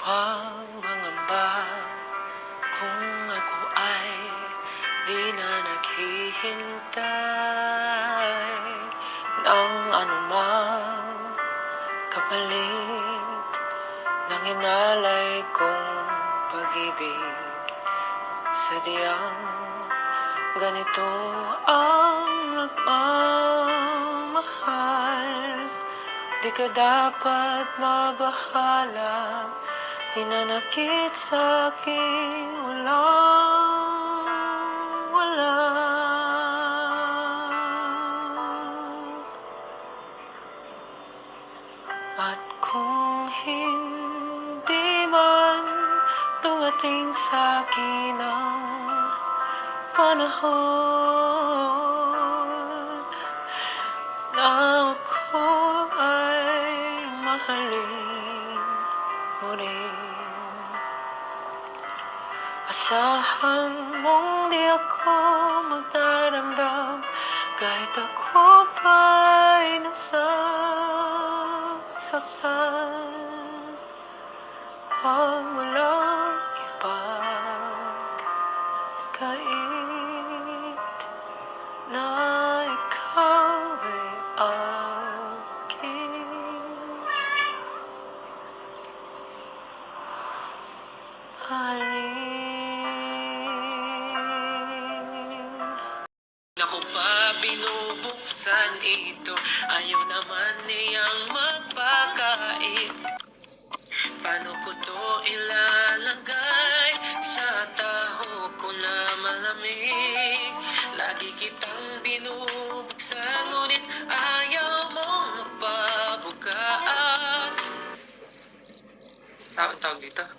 Ang Pangangamba kung ako ay di na naghihintay ng anumang kapalit ng hinalay kong pag-ibig. Sadyang ganito ang nagmamahal di ka dapat mabahala. Hinanakit sa akin walang wala. At kung hindi man dumating sa akin ang panahon na ako ay mahalin mo rin. Asahan mong di ako magdaramdam kahit ako pa'y nasasaktan. Naku pa binubuksan ito. Ayaw naman niyang magpakait. Paano ko to ilalagay? Sa taho ko na malamig. Lagi kitang binubuksan Ngunit ayaw mong magpabukas. Tawag tawag